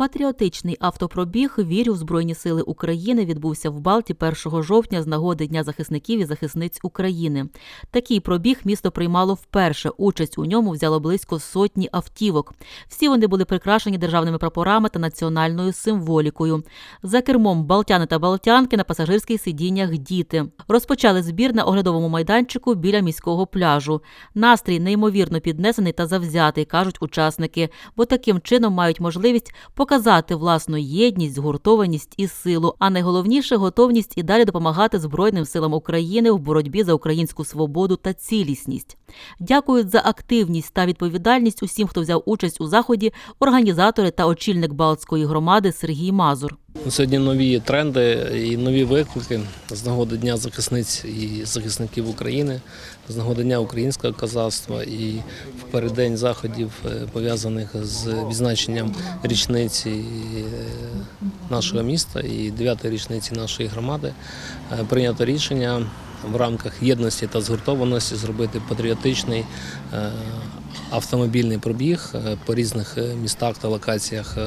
Патріотичний автопробіг «Вірю в Збройні Сили України відбувся в Балті 1 жовтня з нагоди Дня захисників і захисниць України. Такий пробіг місто приймало вперше. Участь у ньому взяло близько сотні автівок. Всі вони були прикрашені державними прапорами та національною символікою. За кермом балтяни та балтянки на пасажирських сидіннях діти. Розпочали збір на оглядовому майданчику біля міського пляжу. Настрій неймовірно піднесений та завзятий, кажуть учасники, бо таким чином мають можливість показати власну єдність, згуртованість і силу, а найголовніше готовність і далі допомагати Збройним силам України в боротьбі за українську свободу та цілісність. Дякують за активність та відповідальність усім, хто взяв участь у заході, організатори та очільник Балтської громади Сергій Мазур. Сьогодні нові тренди і нові виклики з нагоди Дня захисниць і захисників України, з нагоди Дня українського казацтва і в переддень заходів, е, пов'язаних з відзначенням річниці е, нашого міста і 9-ї річниці нашої громади. е, Прийнято рішення в рамках єдності та згуртованості зробити патріотичний е, автомобільний пробіг е, по різних е, містах та локаціях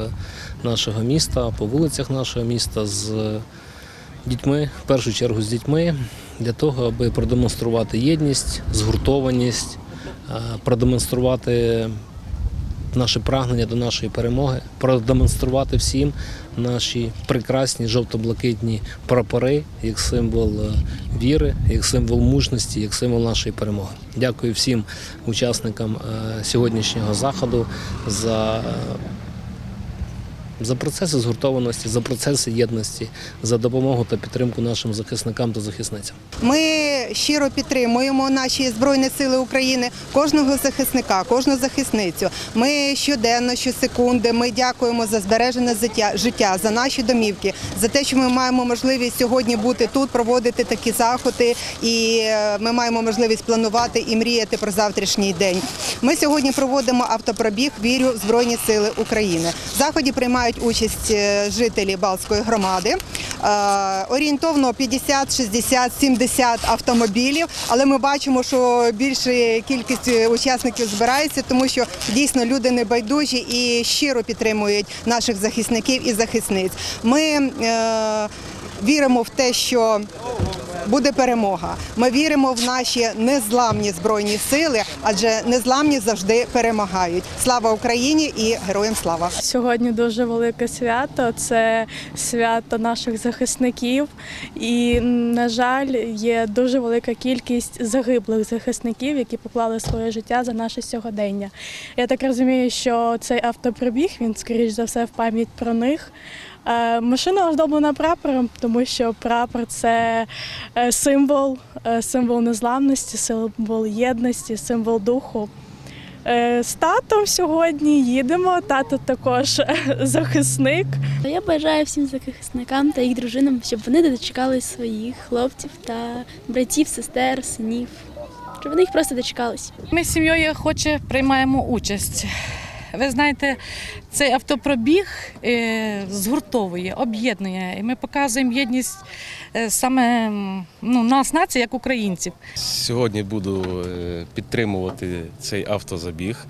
нашого міста, по вулицях нашого міста з дітьми, в першу чергу з дітьми, для того, аби продемонструвати єдність, згуртованість, продемонструвати наше прагнення до нашої перемоги, продемонструвати всім наші прекрасні жовто-блакитні прапори як символ е, віри, як символ мужності, як символ нашої перемоги. Дякую всім учасникам е, сьогоднішнього заходу за. За процеси згуртованості, за процеси єдності, за допомогу та підтримку нашим захисникам та захисницям. Ми щиро підтримуємо наші збройні сили України, кожного захисника, кожну захисницю. Ми щоденно, щосекунди, ми дякуємо за збережене життя, життя, за наші домівки, за те, що ми маємо можливість сьогодні бути тут, проводити такі заходи, і е, ми маємо можливість планувати і мріяти про завтрашній день. Ми сьогодні проводимо автопробіг Вірю в Збройні Сили України. В заході приймають участь е, жителі Балтської громади. Е, Орієнтовно 50, 60, 70 автомобілів, але ми бачимо, що більша кількість е, учасників збирається, тому що дійсно люди небайдужі і щиро підтримують наших захисників і захисниць. Ми віримо в те, що буде перемога. Ми віримо в наші незламні збройні сили, адже незламні завжди перемагають. Слава Україні і героям слава! Сьогодні дуже велике свято. Це свято наших захисників. І, на жаль, є дуже велика кількість загиблих захисників, які поклали своє життя за наше сьогодення. Я так розумію, що цей автопробіг він, скоріш за все, в пам'ять про них. Е, Машина оздоблена прапором, тому що прапор це е, символ, е, символ незламності, символ єдності, символ духу. З татом сьогодні їдемо. Тато також захисник. Я бажаю всім захисникам та їх дружинам, щоб вони дочекались своїх хлопців та братів, сестер, синів, щоб вони їх просто дочекались. Ми з сім'єю охоче приймаємо участь. Ви знаєте, цей автопробіг е, згуртовує, об'єднує. І ми показуємо єдність е, саме ну, нас, нації, як українців. Сьогодні буду е, підтримувати цей автозабіг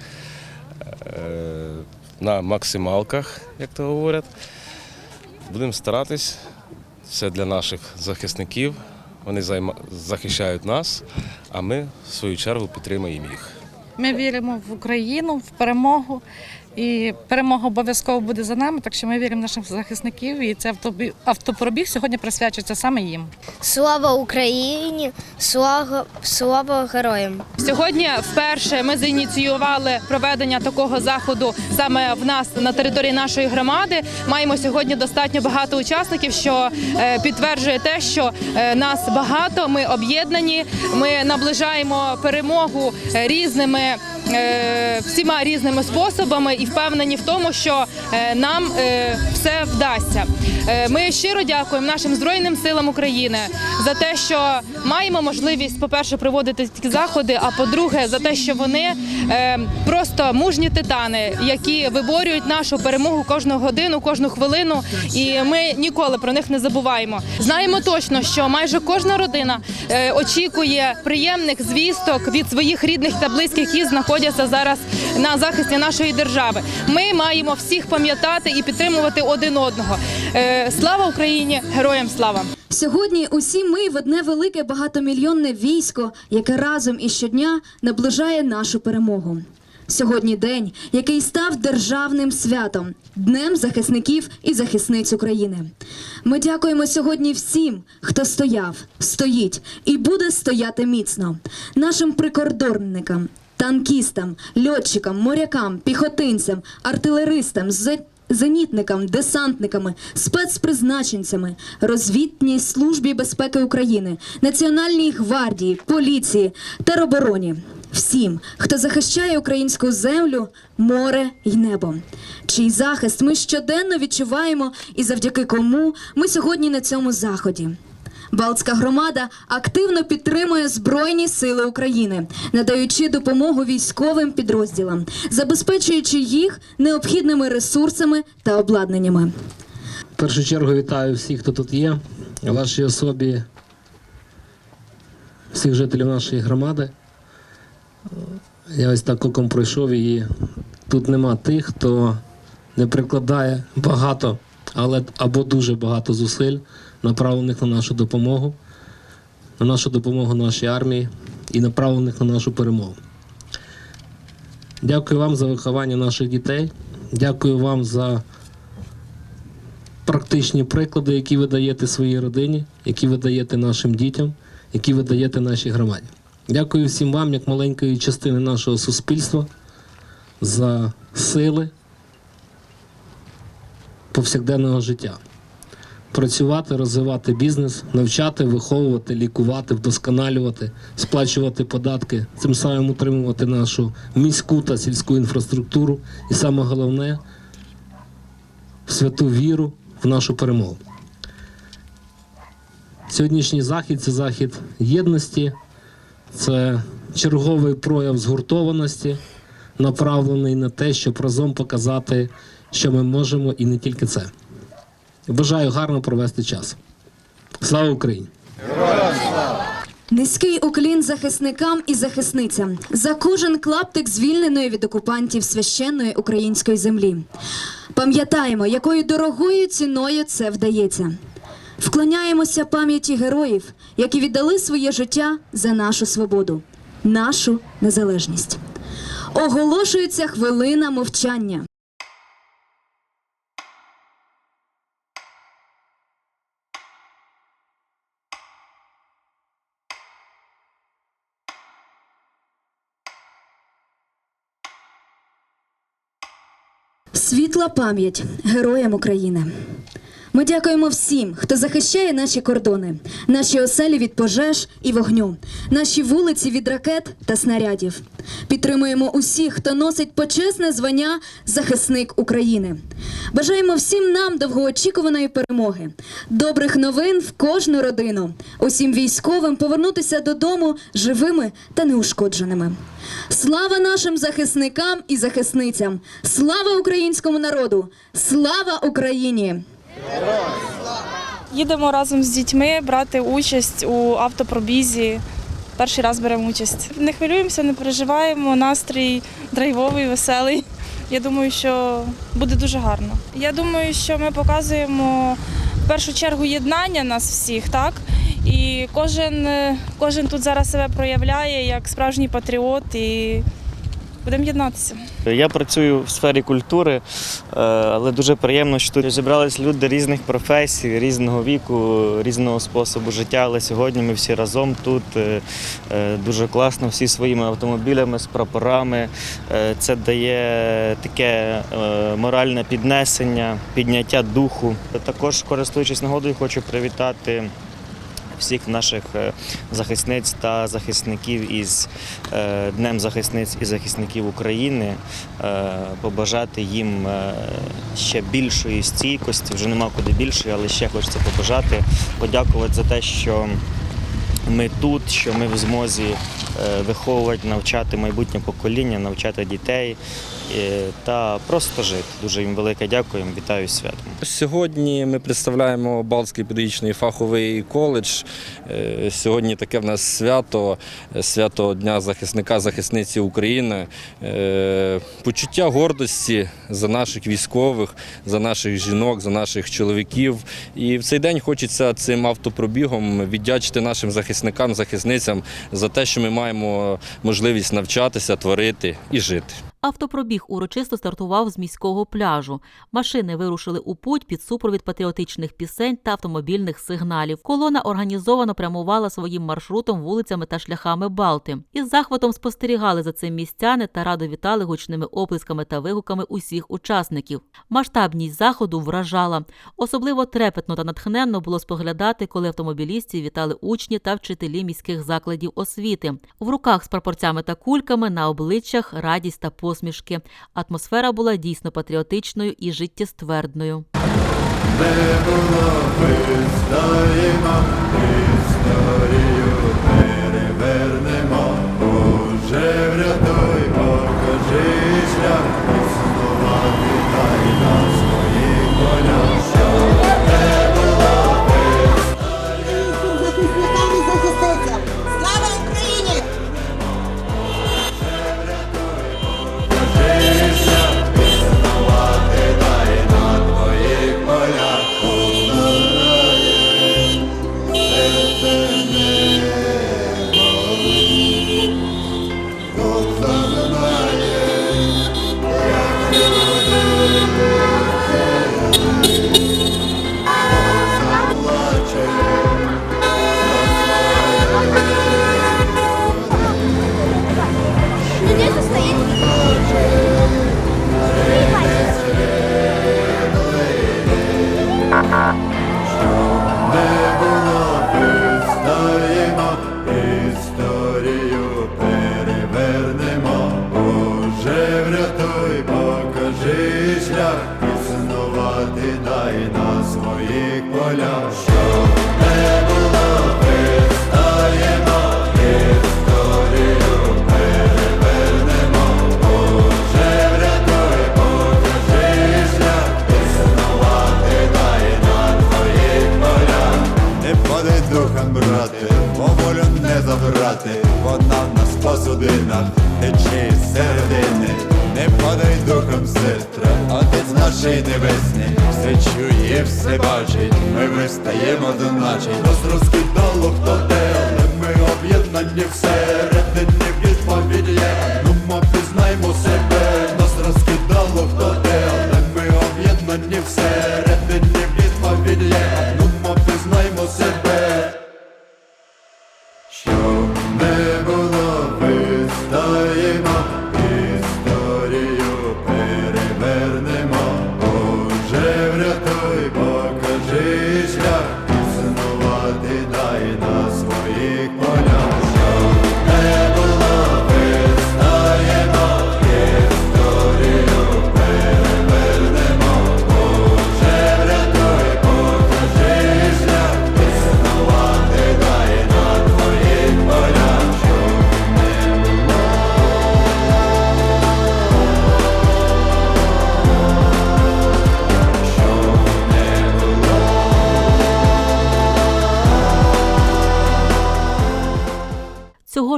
на максималках, як то говорять. Будемо старатись. Це для наших захисників. Вони захищають нас, а ми в свою чергу підтримуємо їх. Ми віримо в Україну, в перемогу. І перемога обов'язково буде за нами, так що ми віримо в наших захисників. І цей автопробіг сьогодні присвячується саме їм. Слава Україні! Слава, слава героям! Сьогодні вперше ми зініціювали проведення такого заходу саме в нас на території нашої громади. Маємо сьогодні достатньо багато учасників, що е, підтверджує те, що е, нас багато. Ми об'єднані. Ми наближаємо перемогу е, різними. Е, Всіма різними способами і впевнені в тому, що е, нам е, все вдасться. Е, Ми щиро дякуємо нашим збройним силам України за те, що маємо можливість, по-перше, проводити такі заходи. А по-друге, за те, що вони е, просто мужні титани, які виборюють нашу перемогу кожну годину, кожну хвилину. І ми ніколи про них не забуваємо. Знаємо точно, що майже кожна родина е, очікує приємних звісток від своїх рідних та близьких, які знаходяться зараз на захисті нашої держави. Ми маємо всіх пам'ятати і підтримувати один одного. Е, Слава Україні! Героям слава! Сьогодні усі ми в одне велике багатомільйонне військо, яке разом і щодня наближає нашу перемогу. Сьогодні день, який став державним святом, Днем захисників і захисниць України. Ми дякуємо сьогодні всім, хто стояв, стоїть і буде стояти міцно, нашим прикордонникам, танкістам, льотчикам, морякам, піхотинцям, артилеристам, зенітникам, десантниками, спецпризначенцями, розвідній службі безпеки України, Національній гвардії, поліції, теробороні. Всім, хто захищає українську землю, море й небо, чий захист ми щоденно відчуваємо, і завдяки кому ми сьогодні на цьому заході. Балтська громада активно підтримує Збройні Сили України, надаючи допомогу військовим підрозділам, забезпечуючи їх необхідними ресурсами та обладнаннями. В першу чергу вітаю всіх, хто тут є, вашій особі, всіх жителів нашої громади. Я ось так оком пройшов і тут нема тих, хто не прикладає багато, але або дуже багато зусиль, направлених на нашу допомогу, на нашу допомогу нашій армії і направлених на нашу перемогу. Дякую вам за виховання наших дітей. Дякую вам за практичні приклади, які ви даєте своїй родині, які ви даєте нашим дітям, які ви даєте нашій громаді. Дякую всім вам, як маленької частини нашого суспільства, за сили повсякденного життя. Працювати, розвивати бізнес, навчати, виховувати, лікувати, вдосконалювати, сплачувати податки, цим самим утримувати нашу міську та сільську інфраструктуру. І саме головне святу віру в нашу перемогу. Сьогоднішній захід це захід єдності, це черговий прояв згуртованості, направлений на те, щоб разом показати, що ми можемо, і не тільки це. Бажаю гарно провести час. Слава Україні! Низький уклін захисникам і захисницям за кожен клаптик звільненої від окупантів священної української землі. Пам'ятаємо, якою дорогою ціною це вдається. Вклоняємося пам'яті героїв, які віддали своє життя за нашу свободу, нашу незалежність. Оголошується хвилина мовчання. Світла пам'ять героям України. Ми дякуємо всім, хто захищає наші кордони, наші оселі від пожеж і вогню, наші вулиці від ракет та снарядів. Підтримуємо усіх, хто носить почесне звання захисник України. Бажаємо всім нам довгоочікуваної перемоги, добрих новин в кожну родину, усім військовим повернутися додому живими та неушкодженими. Слава нашим захисникам і захисницям! Слава українському народу! Слава Україні! Їдемо разом з дітьми брати участь у автопробізі. Перший раз беремо участь. Не хвилюємося, не переживаємо. Настрій драйвовий, веселий. Я думаю, що буде дуже гарно. Я думаю, що ми показуємо в першу чергу єднання нас всіх, так? І кожен, кожен тут зараз себе проявляє як справжній патріот і будемо єднатися. Я працюю в сфері культури, е, але дуже приємно, що тут зібрались люди різних професій, різного віку, різного способу життя. Але сьогодні ми всі разом тут е, е, дуже класно, всі своїми автомобілями з прапорами. Це дає таке моральне піднесення, підняття духу. Також, користуючись нагодою, хочу привітати всіх наших е, захисниць та захисників із е, Днем захисниць і захисників України, е, побажати їм ще більшої стійкості, вже нема куди більшої, але ще хочеться побажати, подякувати за те, що ми тут, що ми в змозі виховувати, навчати майбутнє покоління, навчати дітей, е, та просто жити. Дуже їм велике дякую, їм вітаю святом. Сьогодні ми представляємо Балтський педагогічний фаховий коледж. Е, Сьогодні таке в нас свято, е, свято Дня захисника, захисниці України. Е, Почуття гордості за наших військових, за наших жінок, за наших чоловіків. І в цей день хочеться цим автопробігом віддячити нашим захисникам, захисницям за те, що ми маємо можливість навчатися, творити і жити. Автопробіг урочисто стартував з міського пляжу. Машини вирушили у путь під супровід патріотичних пісень та автомобільних сигналів. Колона організовано прямувала своїм маршрутом вулицями та шляхами Балти. Із захватом спостерігали за цим містяни та радо вітали гучними оплесками та вигуками усіх учасників. Масштабність заходу вражала. Особливо трепетно та натхненно було споглядати, коли автомобілістів вітали учні та вчителі міських закладів освіти. В руках з прапорцями та кульками на обличчях радість та посмішки. Атмосфера була дійсно патріотичною і життєствердною. захисникам полях. Що не було, вистаємо, історію перевернемо, Боже, врятуй, покажи шлях, існувати дай на твоїх полях. Не падай духом, брате, бо волю не забрати, вона судинах тече із середини. Не падай духом, сестра, отець нашій небесний, все чує, все бачить, ми вистаємо до наче, Нас розкидало хто де, але ми об'єднані всередині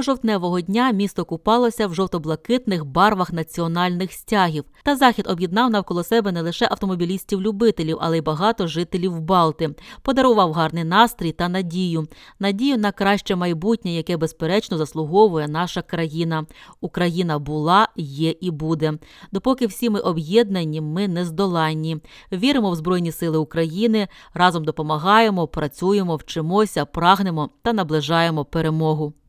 жовтневого дня місто купалося в жовто-блакитних барвах національних стягів. Та захід об'єднав навколо себе не лише автомобілістів-любителів, але й багато жителів Балти. Подарував гарний настрій та надію. Надію на краще майбутнє, яке безперечно заслуговує наша країна. Україна була, є і буде. Допоки всі ми об'єднані, ми нездоланні. Віримо в Збройні Сили України, разом допомагаємо, працюємо, вчимося, прагнемо та наближаємо перемогу.